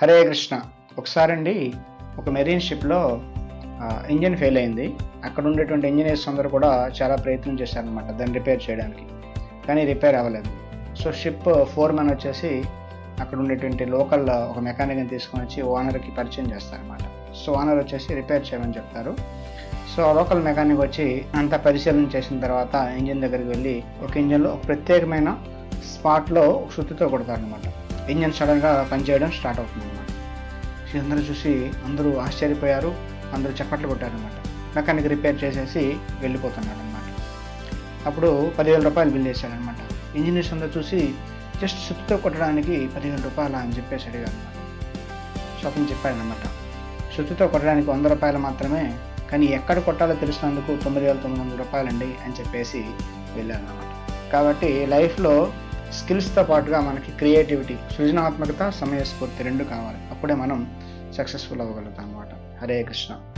హరే కృష్ణ. ఒకసారండి ఒక మెరీన్ షిప్లో engine fail అయింది. అక్కడ ఉండేటువంటి ఇంజనీర్స్ అందరూ కూడా చాలా ప్రయత్నం చేశారనమాట దాన్ని రిపేర్ చేయడానికి. కానీ రిపేర్ అవ్వలేదు. సో షిప్ ఫోర్ మ్యాన్ వచ్చేసి అక్కడ ఉండేటువంటి లోకల్ ఒక మెకానిక్ని తీసుకొని వచ్చి ఓనర్కి పరిచయం చేస్తారనమాట సో ఓనర్ వచ్చేసి రిపేర్ చేయమని చెప్తారు. సో ఆ లోకల్ మెకానిక్ వచ్చి అంతా పరిశీలన చేసిన తర్వాత ఇంజిన్ దగ్గరికి వెళ్ళి ఒక ఇంజిన్లో ఒక ప్రత్యేకమైన స్పాట్లో శుద్ధితో కొడతారనమాట ఇంజన్ సడన్గా పనిచేయడం స్టార్ట్ అవుతుంది అనమాట అందరూ చూసి అందరూ ఆశ్చర్యపోయారు అందరూ చప్పట్లు కొట్టారనమాట మెకానిక్ రిపేర్ చేసేసి వెళ్ళిపోతున్నాడు అనమాట అప్పుడు పదివేల రూపాయలు బిల్ చేశాడనమాట ఇంజనీర్స్ అందరూ చూసి జస్ట్ సుత్తితో కొట్టడానికి పదివేల రూపాయలు అని చెప్పేసి అడిగారు అనమాట సో అతను చెప్పాడనమాట సుత్తితో కొట్టడానికి వంద రూపాయలు మాత్రమే కానీ ఎక్కడ కొట్టాలో తెలిసినందుకు తొమ్మిది వేల తొమ్మిది వందల రూపాయలండి అని చెప్పేసి వెళ్ళాను అనమాట కాబట్టి లైఫ్లో స్కిల్స్తో పాటుగా మనకి క్రియేటివిటీ సృజనాత్మకత సమయస్ఫూర్తి రెండు కావాలి. అప్పుడే మనం సక్సెస్ఫుల్ అవ్వగలుగుతాం అనమాట హరే కృష్ణ.